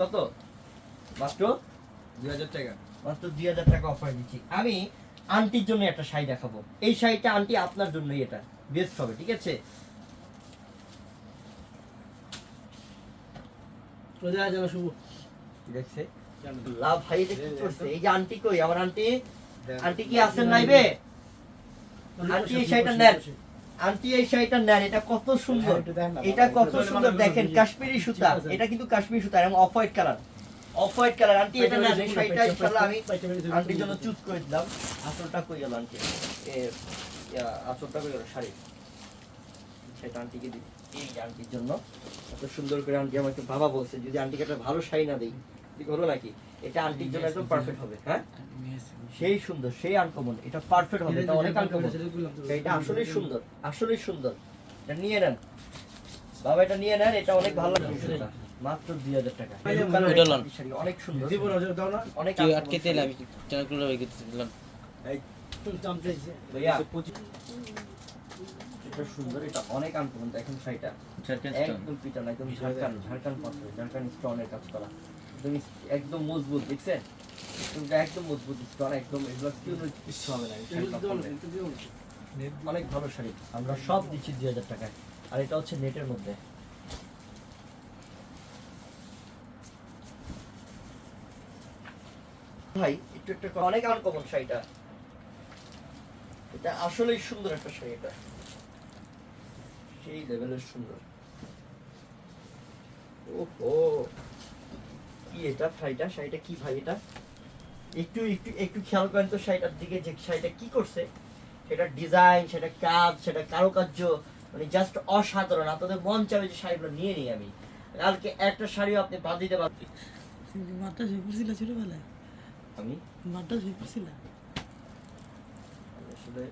কত? মাত্র দুই হাজার টাকা। মাত্র দুই হাজার টাকা অফার দিচ্ছি। আমি আন্টির জন্য একটা শাড়ি দেখাবো। এই শাড়িটা আন্টি আপনার জন্যই এটা। বেস্ট হবে ঠিক আছে? দেখছে? লাভ ভাই কি করছে? এই যে আন্টি কই? আমার আন্টি আন্টি কি আছেন নাইবে আন্টি এই শাড়িটা নেন। আন্টি এই শাড়িটা নেন এটা কত সুন্দর। এটা কত সুন্দর দেখেন কাশ্মীরি সুতা। এটা কিন্তু কাশ্মীরি সুতা এবং off white colour. Off white colour aunty এটা নেন এই শাড়িটা ইনশাআল্লাহ আমি আন্টির জন্য চুজ করে দিলাম। আঁচলটা কই গেল আন্টি? ইয়া, কই গেল? শাড়ি। সেটা আন্টিকে দিই। এই আন্টির জন্য। এত সুন্দর করে আন্টি আমাকে বাবা বলছে যদি আন্টিকে একটা ভালো শাড়ি না দিই হলো নাকি? এটা আন্টির জন্য একদম পারফেক্ট হবে হ্যাঁ? সেই সুন্দর সেই আনকমন এটা পারফেক্ট হবে এটা অনেক আনকমন এটা আসলেই সুন্দর আসলেই সুন্দর। এটা নিয়ে নেন। বাবা এটা নিয়ে নেন এটা অনেক ভালো লাগছে মাত্র দুই হাজার টাকা। অনেক সুন্দর। অনেক আটকে শাড়ি। আমি চ্যানেলগুলো রেখে দিলাম। এটা সুন্দর এটা অনেক আনকমন দেখেন শাড়িটা। একদম পিটান একদম ঝাড়খান ঝাড়খান পাথর ঝাড়খান স্টোনের কাজ করা একদম একদম মজবুত দেখছেন? একদম মজবুত স্টোন একদম এগুলো কেউ কিছু হবে না অনেক ভালো শাড়ি আমরা সব দিচ্ছি দুই হাজার টাকায়। আর এটা হচ্ছে নেটের মধ্যে। ভাই একটু একটু অনেক আনকমন শাড়িটা এটা। আসলেই সুন্দর একটা শাড়ি এটা। সেই লেভেলের সুন্দর। ওহো! কি এটা শাড়িটা? শাড়িটা কি ভাই এটা? একটু একটু একটু খেয়াল করেন তো শাড়িটার দিকে যে শাড়িটা কি করছে। সেটা ডিজাইন সেটা কাজ সেটা কারুকার্য মানে জাস্ট অসাধারণ। আপনাদের মন চাবে যে শাড়িগুলো নিয়ে নিই আমি। কালকে একটা শাড়িও আপনি বাদ দিতে পারবেন মাঠটা শুয়ে পড়ছিল ছোটবেলায়? আমি? মাঠটা শুয়ে পড়ছিল? আসলে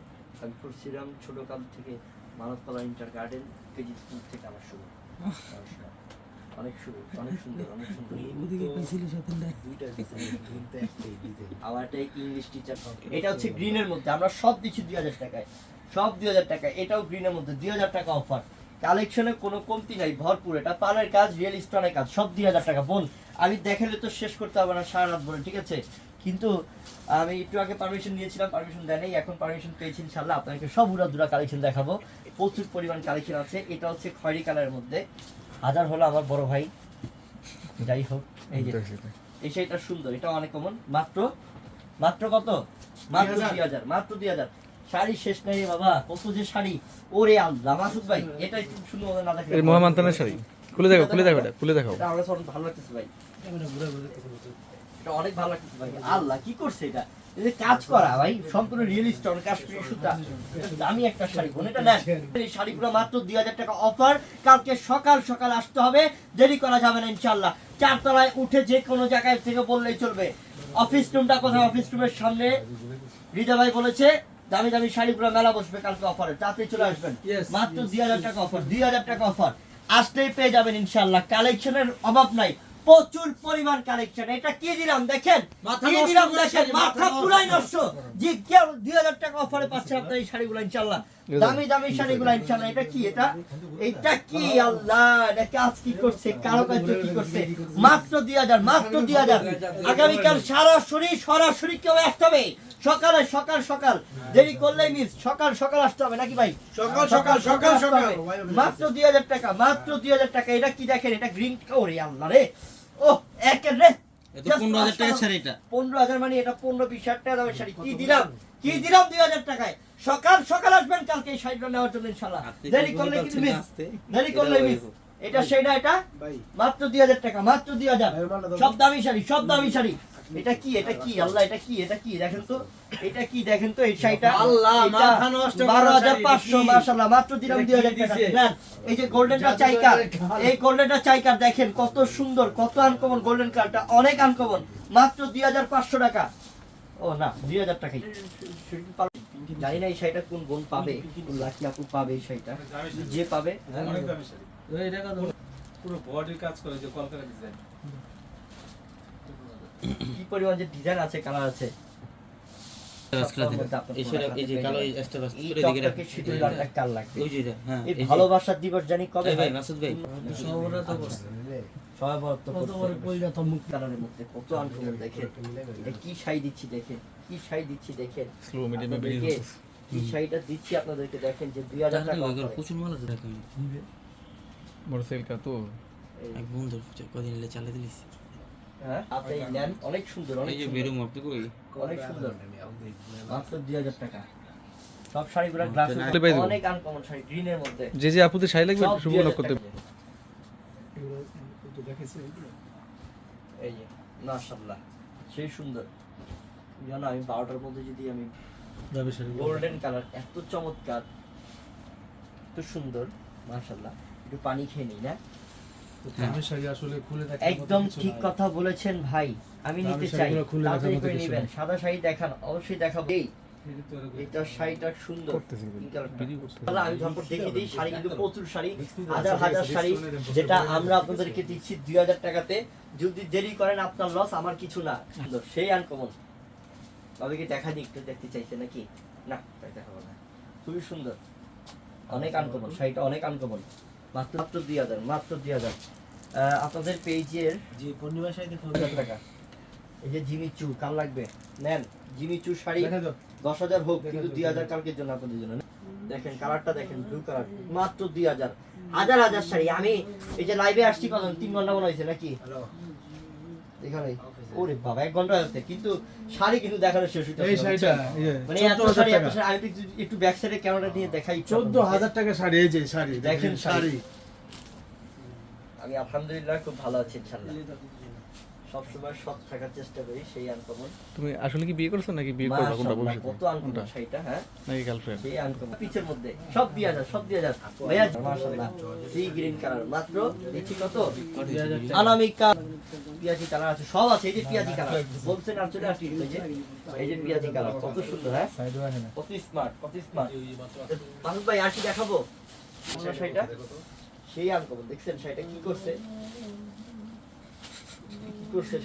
আমি পড়ছিলাম ছোট কাল থেকে Manabtala inter garden KG school থেকে আমার শুরু। অনেক শুরু অনেক সুন্দর অনেক সুন্দর। ওদিকে ছিল সতেনটা দুইটা দিছে, দুইটা একটাই দিতে। আবার একটা ইংলিশ টিচার এটা হচ্ছে গ্রিনের মধ্যে। আমরা সব দিচ্ছি দুই হাজার টাকায়। সব দুই হাজার টাকা এটাও গ্রিনের মধ্যে। দুই হাজার টাকা অফার কালেকশনে কোনো কমতি নাই। ভরপুর। এটা পালের কাজ রিয়েল স্টোনের কাজ। সব দুই হাজার টাকা। বোন আমি দেখালে তো শেষ করতে হবে না সারা রাত বলে ঠিক আছে? কিন্তু আমি একটু আগে পারমিশন নিয়েছিলাম পারমিশন দেয় নাই। এখন পারমিশন পেয়েছি ইনশাল্লাহ আপনাকে সব উড়া দুরা কালেকশন দেখাবো। প্রচুর পরিমাণ কালেকশন আছে। এটা হচ্ছে খয়েরি কালারের মধ্যে। হাজার হলো আমার বড় ভাই। যাই হোক এই যে। এই শাড়িটা সুন্দর এটা অনেক কমন মাত্র মাত্র কত? মাত্র দুই হাজার। মাত্র দুই হাজার। শাড়ি শেষ নাই বাবা কত যে শাড়ি। ওরে আল্লাহ মাসুদ ভাই এটা একটু সুন্দর না দেখে মহামান্তানের শাড়ি। খুলে দেখো খুলে দেখো এটা খুলে দেখো। এটা আমার ভালো লাগতেছে ভাই। এটা অনেক ভালো ভাই। আল্লাহ কি করছে এটা? এই কাজ করা ভাই সম্পূর্ণ রিয়েলিস্ট অনেক কাশ্মীরি সুতা। দামি একটা শাড়ি বোন এটা নেন। এই শাড়িগুলো মাত্র দুই হাজার টাকা অফার কালকে সকাল সকাল আসতে হবে দেরি করা যাবে না ইনশাল্লাহ চারতলায় উঠে যে কোনো জায়গায় থেকে বললেই চলবে। অফিস রুমটা কোথায়? অফিস রুমের সামনে। রিজা ভাই বলেছে দামি দামি শাড়িগুলো মেলা বসবে কালকে অফারে তাড়াতাড়ি চলে আসবেন। মাত্র দুই হাজার টাকা অফার দুই হাজার টাকা অফার আসলেই পেয়ে যাবেন ইনশাল্লাহ কালেকশনের অভাব নাই। প্রচুর পরিমাণ কালেকশন এটা কি দিলাম দেখেন? কি দিলাম দেখেন? মাথা পুরাই নষ্ট। যে কেউ দুই হাজার টাকা অফারে পাচ্ছেন আপনার এই শাড়িগুলো ইনশাল্লাহ দামি দামি শাড়িগুলো ইনশাল্লাহ এটা কি? এটা এটা কি? আল্লাহ এটা কাজ কি করছে? কারও কাজ কি করছে? মাত্র দুই হাজার মাত্র দুই হাজার আগামীকাল সরাসরি সরাসরি কেউ আসতে হবে। সকালে সকাল সকাল। দেরি করলেই মিস সকাল সকাল আসতে হবে নাকি ভাই? সকাল সকাল সকাল সকাল মাত্র দুই হাজার টাকা মাত্র দুই হাজার টাকা। এটা কি দেখেন? এটা গ্রিন ওরে আল্লাহ রে। ও একের রে মানে এটা পনেরো বিশ হাজার টাকা শাড়ি। কি দিলাম? কি দিলাম টাকায়? সকাল সকাল আসবেন কালকে এই শাড়িটা নেওয়ার জন্য ইনশাল্লাহ দেরি করলে বলতে মিস দেরি করলে মিস এটা সেটা এটা মাত্র দুই হাজার টাকা মাত্র দুই হাজার। সব দামি শাড়ি সব দামি শাড়ি। এটা কি এটা কি? আল্লাহ এটা কি? এটা কি? দেখেন তো। এটা কি দেখেন তো এই শাড়িটা? আল্লাহ, মাথা নষ্ট করা বারো হাজার শাড়ি, পাঁচশো এটা কি? মাশাল্লাহ মাত্র দিলাম এটা দুই হাজার কি টাকা এই যে গোল্ডেনটা চাইকার এই গোল্ডেনটা চাইকার দেখেন কত সুন্দর কত আনকমন গোল্ডেন কালারটা অনেক আনকমন মাত্র দুই হাজার পাঁচশো টাকা। ও না দুই হাজার টাকাই জানি না এই শাড়িটা কোন বোন পাবে কোন লাকি আপু পাবে এই শাড়িটা। যে পাবে অনেক পুরো বডির কাজ করে যে কলকাতা ডিজাইন কি পরিমাণ যে ডিজাইন আছে কালার আছে। হ্যাঁ, এই এই যে। ভালোবাসার দিবস জানি কবে ভাই, মাসুদ ভাই। সবরা তো করছে সবাই বরাদ্দ কত করতে বড় হবে। কইরা তো মুখ কালারের মধ্যে কত আনকমন দেখেন। এটা কি শাড়ি দিচ্ছি দেখেন কি শাড়ি দিচ্ছি দেখেন। স্লো মিডিয়ামে আপনাদেরকে বেরিয়ে কি শাড়িটা দিচ্ছি আপনাদেরকে দেখেন যে দুই হাজার টাকা। প্রচুর মাল আছে দেখেন। মোটরসাইকেল কা তো। এক বন্ধু কদিন এলে চালিয়ে দিলিস। হ্যাঁ আপনি নেন অনেক সুন্দর অনেক বেরুম আপনি কই অনেক সুন্দর। টাকা। সব শাড়িগুলো গ্লাস তাহলে পেয়ে দেবো। অনেক আনকমন শাড়ি গ্রিনের মধ্যে। যে যে আপুদের শাড়ি লাগবে শুভ লক করতে। এই যে মাশাআল্লাহ সেই সুন্দর। জানো আমি বারোটার মধ্যে যদি আমি গোল্ডেন কালার এত চমৎকার এত সুন্দর মাশাআল্লাহ। একটু পানি খেয়ে নিই না? আসলে খুলে একদম ঠিক কথা বলেছেন ভাই। আমি নিতে চাই। তাড়াতাড়ি করে নেবেন। সাদা শাড়ি দেখান অবশ্যই দেখাবো। এই এটি তো এরকম। এটা শাড়িটা সুন্দর। করতেছি এই কালারটা। ভিডিও করতেছি তাহলে আমি ঝটপট দেখিয়ে দিই শাড়ি কিন্তু প্রচুর শাড়ি হাজার হাজার শাড়ি যেটা আমরা আপনাদেরকে দিচ্ছি দুই হাজার টাকাতে। যদি দেরি করেন আপনার লস আমার কিছু না। সুন্দর সেই আনকমন তবে কি দেখা দিই একটু দেখতে চাইছে নাকি? না দেখাবো না। খুবই সুন্দর। অনেক আনকমন শাড়িটা অনেক আনকমন মাত্র মাত্র দুই হাজার মাত্র দুই হাজার। আপনাদের পেজের যে পূর্ণিমা শাড়ি টাকা এই যে জিমি চু কাল লাগবে। নেন জিমি চু শাড়ি দশ হাজার হোক কিন্তু দুই হাজার কালকের জন্য আপনাদের জন্য। দেখেন কালারটা দেখেন ব্লু কালার মাত্র দুই হাজার। হাজার হাজার শাড়ি আমি এই যে লাইভে আসছি কত তিন ঘণ্টা মনে হয়েছে নাকি? এখানে ওরে বাবা এক ঘণ্টা হচ্ছে কিন্তু শাড়ি কিন্তু দেখানো শেষ হইতে এই শাড়িটা মানে এত 14,000 শাড়ি এত শাড়ি আমি একটু- ব্যাক সাইডে ক্যামেরা নিয়ে দেখাই চোদ্দ হাজার টাকা শাড়ি এই যে শাড়ি দেখেন। শাড়ি। আমি আলহামদুলিল্লাহ খুব ভালো আছি ইনশাআল্লাহ। সবসময় সৎ থাকার চেষ্টা করি সেই আনকমন তুমি আসলে কি বিয়ে করছ নাকি বিয়ে করবা কোনটা ভবিষ্যতে কত আনকমন শাড়িটা হ্যাঁ? নাকি গার্লফ্রেন্ড সেই আনকমন পিচের মধ্যে সব দুই হাজার সব দুই হাজার ভাইয়া মাশাআল্লাহ সি গ্রিন কালার মাত্র কত? অনামিকা পিয়াজি কালার আছে সব আছে এই যে পিয়াজি কালার বলছেন আর চলে আসছি এই যে এই যে পিয়াজি কালার কত সুন্দর হ্যাঁ? কত স্মার্ট কত স্মার্ট ভাই আর কি দেখাবো? শাড়িটা সেই আনকমন দেখছেন শাড়িটা কি করছে? কি করছে